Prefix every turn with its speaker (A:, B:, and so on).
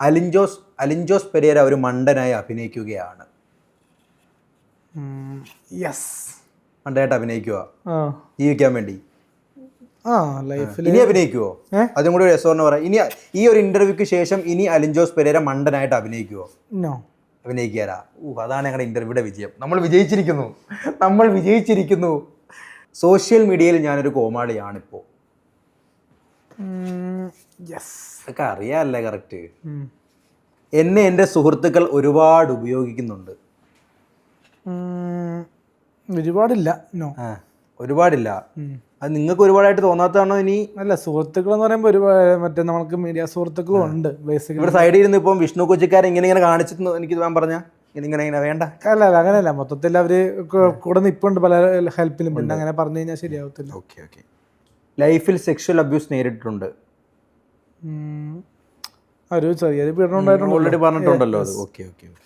A: Alin Jose Alin Jose Pereira ഒരു മണ്ടനായി അഭിനയിക്കുകയാണ്.
B: Yes
A: മണ്ടനായിട്ട് അഭിനയിക്കുക ജീവിക്കാൻ വേണ്ടി. ഇനി അഭിനയിക്കുവോ? അതും കൂടി രസമെന്ന് പറയാം. ഇനി ഈ ഒരു ഇന്റർവ്യൂക്ക് ശേഷം ഇനി അലിൻജോസ് പെരേര മണ്ടനായിട്ട് അഭിനയിക്കുവോ? അഭിനയിക്കാരാ ഊ അതാണ് ഞങ്ങളുടെ ഇന്റർവ്യൂടെ വിജയം. നമ്മൾ വിജയിച്ചിരിക്കുന്നു. നമ്മൾ വിജയിച്ചിരിക്കുന്നു. സോഷ്യൽ മീഡിയയിൽ ഞാനൊരു കോമാളിയാണിപ്പോൾ അതൊക്കെ അറിയാമല്ലേ കറക്റ്റ് എന്നെ എന്റെ സുഹൃത്തുക്കൾ ഒരുപാട് ഉപയോഗിക്കുന്നുണ്ട്.
B: ഒരുപാടില്ല നോ
A: ഒരുപാടില്ല. അത് നിങ്ങൾക്ക് ഒരുപാടായിട്ട് തോന്നാത്തതാണോ ഇനി?
B: അല്ല സുഹൃത്തുക്കൾ എന്ന് പറയുമ്പോൾ ഒരുപാട് മറ്റേ നമുക്ക് മീഡിയ സുഹൃത്തുക്കളും ഉണ്ട് ബേസിക്കലി
A: ഇവിടെ സൈഡിൽ ഇരുന്ന് ഇപ്പം വിഷ്ണു കൊച്ചിക്കാരൻ ഇങ്ങനെ ഇങ്ങനെ കാണിച്ചിരുന്നു എനിക്ക് ഞാൻ പറഞ്ഞ. ഇങ്ങനെ ഇങ്ങനെ വേണ്ട.
B: അല്ല അല്ല അങ്ങനെയല്ല. മൊത്തത്തിൽ നിന്ന് കൂടെ നിപ്പുണ്ട് പല ഹെൽപ്പിലും. പിന്നെ അങ്ങനെ പറഞ്ഞു കഴിഞ്ഞാൽ ശരിയാവത്തില്ല.
A: Okay okay. ലൈഫിൽ സെക്ഷൽ അബ്യൂസ് നേരിട്ടിട്ടുണ്ട്.
B: ഉം. ഒരു ചെറിയൊരു പീഡനം ഉണ്ടായിട്ടുണ്ട്
A: ഓൾറെഡി പറഞ്ഞിട്ടുണ്ടല്ലോ അത്. Okay okay okay